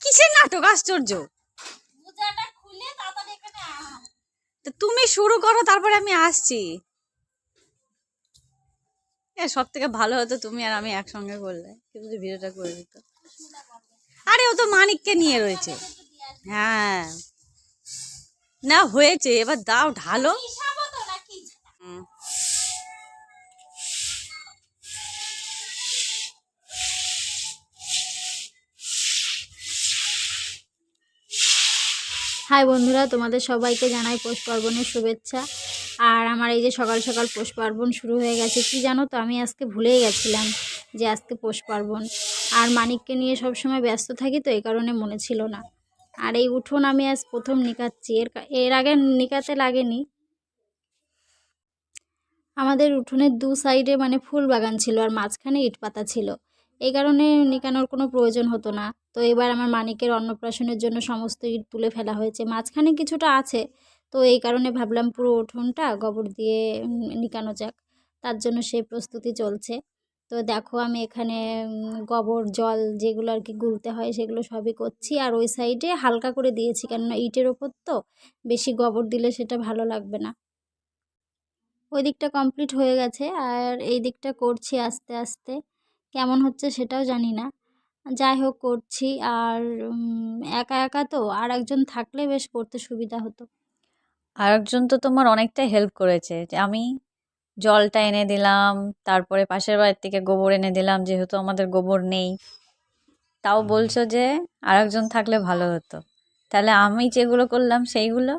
কিসের নাটক? আশ্চর্য। তুমি শুরু করো তারপরে আমি আসছি। সব থেকে ভালো হতো তুমি আর আমি একসঙ্গে করলে যদি ভিডিওটা করে দিত। আরে ও তো মানিককে নিয়ে রয়েছে। হ্যাঁ। না হয়েছে। এবার দাও ঢালো। হাই বন্ধুরা, তোমাদের সবাইকে জানাই পৌষ পার্বণের শুভেচ্ছা। আর আমার এই যে সকাল সকাল পৌষ পার্বণ শুরু হয়ে গেছে, কি জানো তো, আমি আজকে ভুলেই গেছিলাম যে আজকে পৌষ পার্বণ। আর মানিককে নিয়ে সব সময় ব্যস্ত থাকি তো, এই কারণে মনে ছিল না। আর এই উঠোন আমি আজ প্রথম নিকাচ্ছি। এর এর আগে নিকাতে লাগেনি। আমাদের উঠোনের দু সাইডে মানে ফুল বাগান ছিল আর মাঝখানে ইট পাতা ছিল। এই কারণে নিকানোর কোনো প্রয়োজন হতো না। তো এবার আমার মানিকের অন্নপ্রাশনের জন্য সমস্ত ইট তুলে ফেলা হয়েছে। মাঝখানে কিছুটা আছে। তো এই কারণে ভাবলাম পুরো উঠোনটা গোবর দিয়ে নিকানো যাক। তার জন্য সেই প্রস্তুতি চলছে। তো দেখো আমি এখানে গোবর, জল যেগুলো আর কি গুলতে হয় সেগুলো সবই করছি। আর ওই সাইডে হালকা করে দিয়েছি কেননা ইটের ওপর তো বেশি গোবর দিলে সেটা ভালো লাগবে না। ওই দিকটা কমপ্লিট হয়ে গেছে। আর এই দিকটা করছি আস্তে আস্তে। কেমন হচ্ছে সেটাও জানি না। যাই হোক করছি আর একা একা তো আর একজন থাকলে বেশ করতে সুবিধা হতো। আর একজন তো তোমার অনেকটাই হেল্প করেছে যে আমি জলটা এনে দিলাম তারপরে পাশের বাড়ির থেকে গোবর এনে দিলাম যেহেতু আমাদের গোবর নেই। তাও বলছো যে আর একজন থাকলে ভালো হতো। তাহলে আমি যেগুলো করলাম সেইগুলো?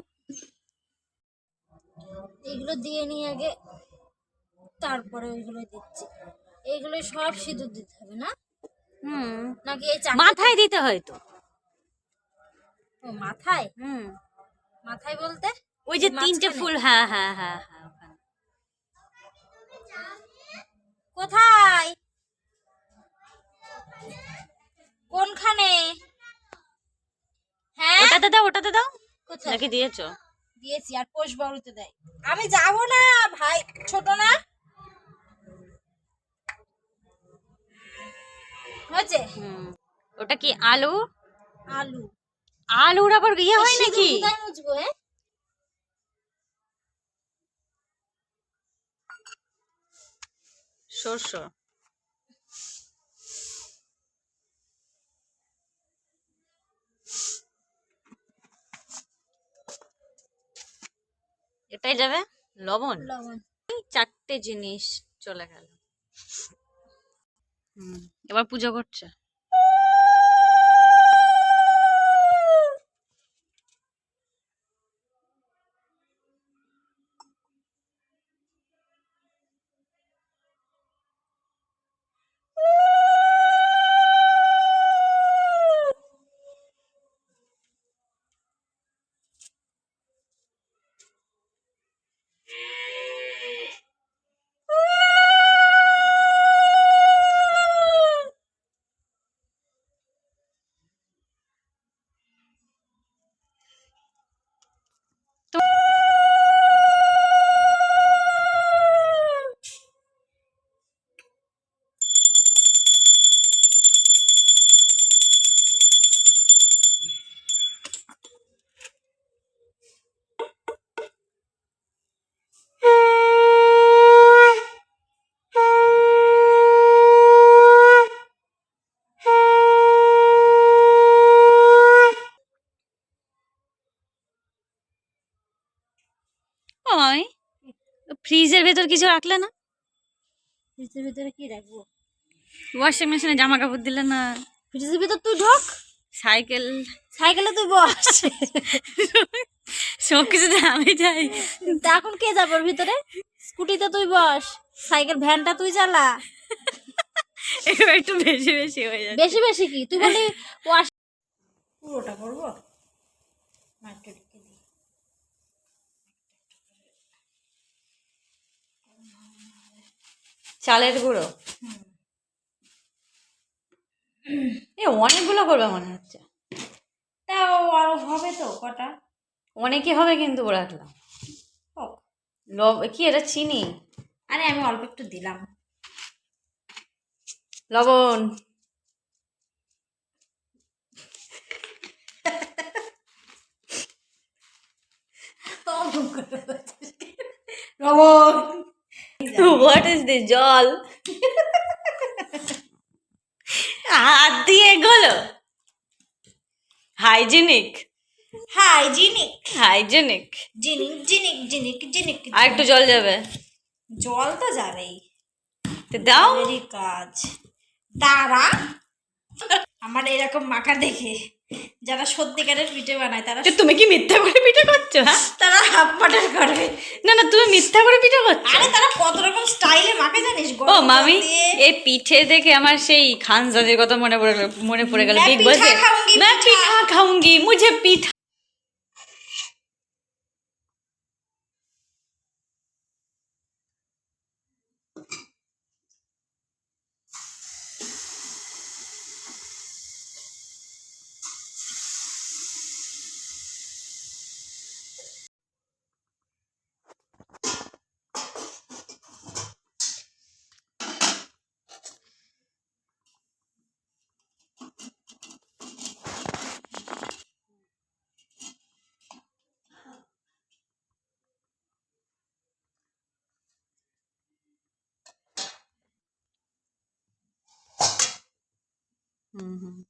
এগুলো দিয়ে নিয়ে আগে তারপরে ওইগুলো দিচ্ছি। এইগুলো সব সিঁদুর দিতে হবে না? হুম। নাকি এই মাথায় দিতে হয় তো। ও মাথায়? হুম। মাথায় বলতে? ওই যে? তিনটে ফুল হ্যাঁ হ্যাঁ হ্যাঁ হ্যাঁ কোথায়? কোনখানে? হ্যাঁ? ওটাতে দাও ওটাতে দাও। কোথায়? নাকি দিয়েছ? দিয়েছি আর পোষ বাড়িতে দেয়। আমি যাব না ভাই। ছোট না? হয়েছে? ওটা কি আলু? আলু। আলুর আবার ইয়ে হয় নাকি? কোথায় হ্যাঁ? শস্য এটাই যাবে? লবণ? লবণ। এই চারটে জিনিস চলে গেল। এবার পুজো করছে। ফ্রিজের ভেতর কিছু রাখলে না? ফ্রিজের ভিতরে কি রাখব? ওয়াশিং মেশিনে জামা কাপড় দিলে না। ফ্রিজের ভিতর তুই ঢোক। সাইকেল। সাইকেলে তুই বস। সব কিছুতে আমি যাই। তা এখন কে যাবে ভিতরে? স্কুটিতে তুই বস। সাইকেল ভ্যানটা তুই চালা। এবার একটু বেশি বেশি হয়ে যাচ্ছে। বেশি বেশি কি? তুই বলি ওয়াশ পুরোটা করব? মার্কেটকে চালের গুঁড়ো? এ অনেকগুলো করবে মনে হচ্ছে। তা হবে তো কটা? অনেকই হবে কিন্তু ও রাখলাম। কি এটা চিনি? আরে আমি অল্প একটু দিলাম। লবণ। লবণ। হোয়াট ইজ দিস জল? হাত দিয়ে গেলো হাইজিনিক হাইজিনিক হাইজিনিক জিনিক জিনিক জিনিক জিনিক আর একটু জল যাবে। জল তো যাবেই। তো দাও। জলেরই কাজ তারা আমার এরকম মাখা দেখে যারা সত্যিকারের পিঠে বানায় তারা তুমি কি মিথ্যা করে পিঠে করছ হ্যাঁ? হাফ পাটার করে না না তুমি মিথ্যা করে পিঠে করছ আরে তারা কত রকম স্টাইলে মাকে জানিস? ও মামি এই পিঠে দেখে আমার সেই খানজাদের কথা মনে পড়ে মনে পড়ে গেল। বিগ বসে না পিঠা। খাউঙ্গি মুঝে পিঠা Hmm.